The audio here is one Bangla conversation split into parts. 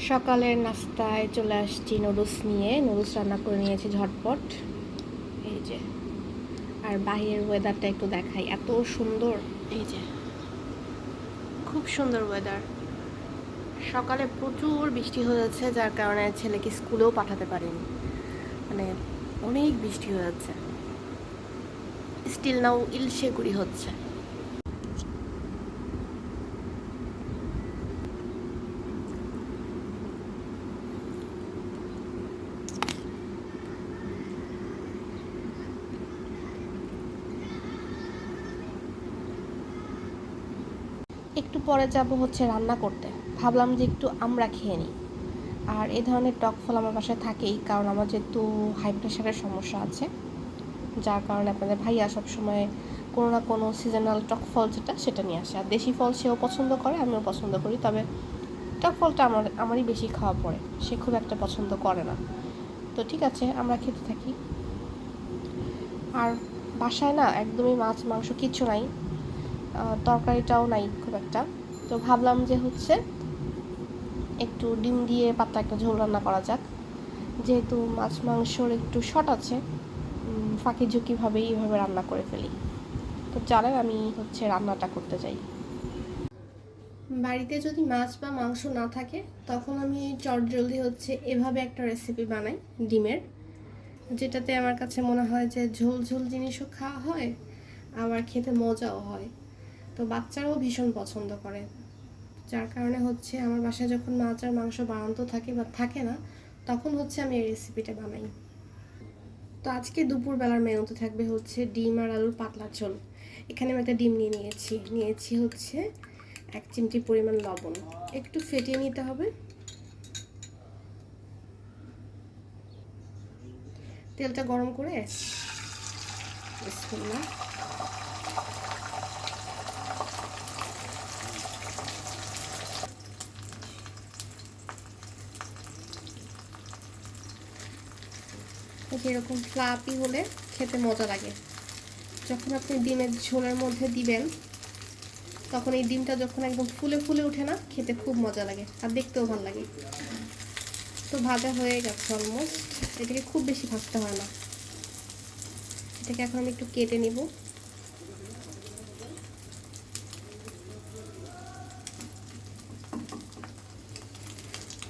সকালের নাস্তায় চলে আসছি নুডলস নিয়ে। নুডলস রান্না করে নিয়েছি ঝটপট। এই যে। আর বাইরের ওয়েদারটা একটু দেখাই। এত সুন্দর। এই যে। খুব সুন্দর ওয়েদার সকালে প্রচুর বৃষ্টি হয়েছে, যার কারণে ছেলেকে স্কুলেও পাঠাতে পারিনি। মানে অনেক বৃষ্টি হয়ে যাচ্ছে স্টিল নাও ইলশেগুড়ি হচ্ছে। একটু পরে যাব হচ্ছে রান্না করতে। ভাবলাম যে একটু আমরা খেয়ে নিই। আর এই ধরনের টক ফল আমার বাসায় থাকেই, কারণ আমার যেহেতু হাই প্রেশারের সমস্যা আছে। যার কারণে আপনাদের ভাইয়া সবসময় কোনো না কোনো সিজনাল টক ফল যেটা, সেটা নিয়ে আসে। আর দেশি ফল সেও পছন্দ করে, আমিও পছন্দ করি। তবে টক ফলটা আমার, আমারই বেশি খাওয়া পড়ে। সে খুব একটা পছন্দ করে না। তো ঠিক আছে, আমরা খেতে থাকি। আর বাসায় না একদমই মাছ, মাংস কিছু নাই। তরকারিটাও নাই খুব একটা। তো ভাবলাম যে হচ্ছে একটু ডিম দিয়ে পাতলা একটা ঝোল রান্না করা যাক। যেহেতু মাছ মাংসর একটু শর্ট আছে ফাঁকি ঝুঁকিভাবেই এইভাবে রান্না করে ফেলি। তো জানেন আমি হচ্ছে রান্নাটা করতে চাই বাড়িতে যদি মাছ বা মাংস না থাকে, তখন আমি চটজলদি হচ্ছে এভাবে একটা রেসিপি বানাই ডিমের। যেটাতে আমার কাছে মনে হয় যে ঝোল ঝোল জিনিসও খাওয়া হয়, আবার খেতে মজাও হয়। তো বাচ্চারাও ভীষণ পছন্দ করে। যার কারণে হচ্ছে আমার বাসায় যখন মাছ আর মাংস বানানো থাকে বা থাকে না, তখন হচ্ছে আমি এই রেসিপিটা বানাই। তো আজকে দুপুরবেলার মেনুতে থাকবে হচ্ছে ডিম আর আলুর পাতলা ঝোল। এখানে আমি একটা ডিম নিয়ে নিয়েছি। নিয়েছি হচ্ছে এক চিমটি পরিমাণ লবণ। একটু ফেটিয়ে নিতে হবে। তেলটা গরম করে, বিসমিল্লাহ। যেরকম ফ্লাপি হলে খেতে মজা লাগে। যখন আপনি ডিমের ঝোলের মধ্যে দিবেন, তখন এই ডিমটা যখন একদম ফুলে ফুলে ওঠে না, খেতে খুব মজা লাগে আর দেখতেও ভালো লাগে। তো ভাজা হয়ে গেছে অলমোস্ট এটাকে খুব বেশি ভাজতে হয় না। এটাকে এখন আমি একটু কেটে নিব।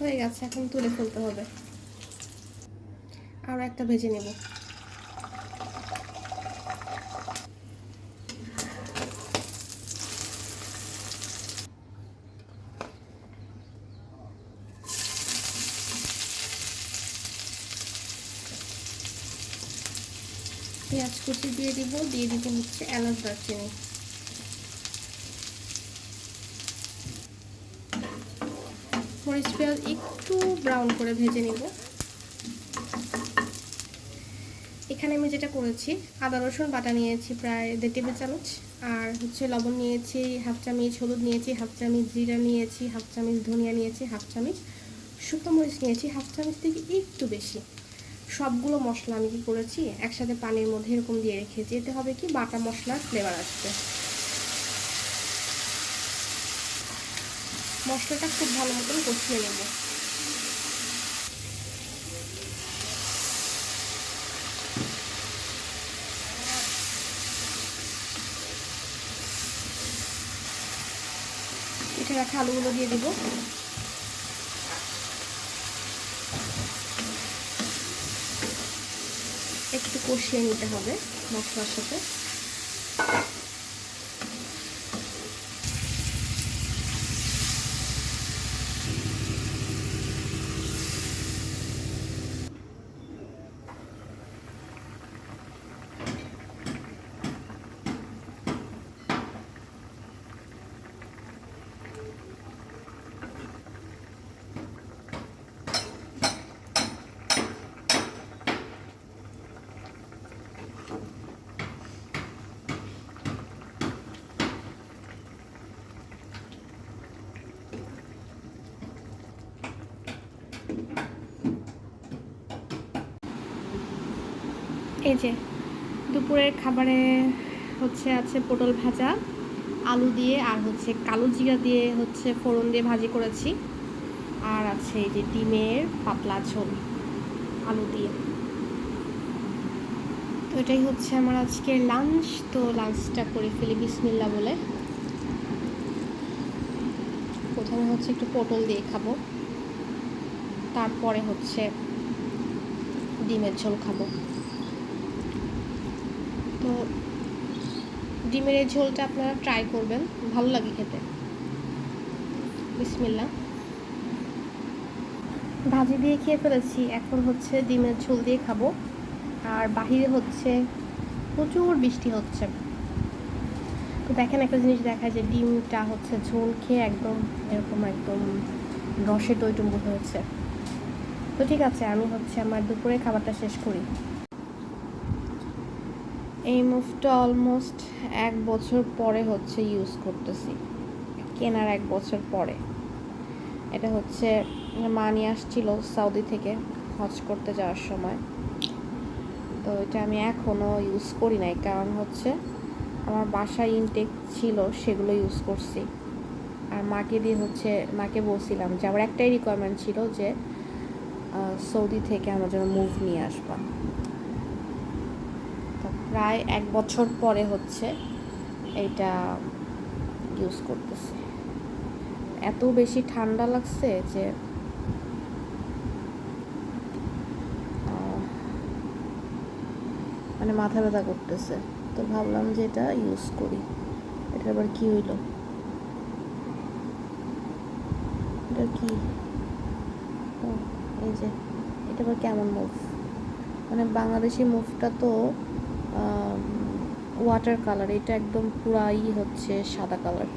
হয়ে গেছে, এখন তুলে ফেলতে হবে। আরও একটা ভেজে নেব। পেঁয়াজ কুচি দিয়ে দিব দিয়ে দিব হচ্ছে এলাচ দারচিনি। মরিচ পেঁয়াজ একটু ব্রাউন করে ভেজে নিব। এখানে আমি যেটা করেছি, আদা, রসুন বাটা নিয়েছি প্রায় দেড় টেবিল চামচ। আর হচ্ছে লবণ নিয়েছি হাফ চামচ, হলুদ নিয়েছি হাফ চামচ, জিরা নিয়েছি হাফ চামচ, ধনিয়া নিয়েছি হাফ চামচ, শুকনো মরিচ নিয়েছি হাফ চামচ থেকে একটু বেশি। সবগুলো মশলা আমি কি করেছি, একসাথে পানির মধ্যে এরকম দিয়ে রেখেছি, এতে হবে কি বাটা মশলার ফ্লেভার আসবে। মশলাটা খুব ভালো মতন কষিয়ে নেব। পিঠে রাখা আলুগুলো দিয়ে দিব। একটু কষিয়ে নিতে হবে মশলার সাথে। এই যে, দুপুরের খাবারে হচ্ছে আছে পটল ভাজা, আলু দিয়ে আর হচ্ছে কালো জিরা দিয়ে হচ্ছে ফোড়ন দিয়ে ভাজি করেছি। আর আছে এই যে ডিমের পাতলা ঝোল, আলু দিয়ে। তো এটাই হচ্ছে আমার আজকের লাঞ্চ তো লাঞ্চটা করে ফেলি বিসমিল্লা বলে। প্রথমে হচ্ছে একটু পটল দিয়ে খাব, তারপরে হচ্ছে ডিমের ঝোল খাব। তো ডিমের এই ঝোলটা আপনারা ট্রাই করবেন। ভালো লাগে খেতে। বিসমিল্লা ভাজি দিয়ে খেয়ে ফেলেছি। এখন হচ্ছে ডিমের ঝোল দিয়ে খাব। আর বাহিরে হচ্ছে প্রচুর বৃষ্টি হচ্ছে। তো দেখেন একটা জিনিস দেখায় যে ডিমটা হচ্ছে ঝোল খেয়ে একদম এরকম একদম রসে টইটুম্বু হয়েছে। তো ঠিক আছে, আমি হচ্ছে আমার দুপুরে খাবারটা শেষ করি। এই মুভটা অলমোস্ট এক বছর পরে হচ্ছে ইউজ করতেছি। কেনার এক বছর পরে। এটা হচ্ছে মা নিয়ে আসছিল সৌদি থেকে হজ করতে যাওয়ার সময়। তো এটা আমি এখনও ইউজ করি নাই, কারণ হচ্ছে আমার বাসায় ইনটেক ছিল, সেগুলো ইউজ করছি। আর মাকে দিয়ে হচ্ছে, মাকে বলছিলাম যে, আমার একটাই রিকোয়ারমেন্ট ছিল যে সৌদি থেকে আমার জন্য মুভ নিয়ে আসবা। প্রায় এক বছর পরে হচ্ছে এইটা ইউজ করতেছি। এত বেশি ঠান্ডা লাগছে যে মানে মাথা ব্যথা করতেছে। তো ভাবলাম যে এটা ইউজ করি। এটা আবার কি হইল? এটা কি? ও, এই যে, এটা আবার কেমন মুভ মানে বাংলাদেশি মুভটা তো ওয়াটার কালার এটা একদম পুরাই হচ্ছে সাদা কালার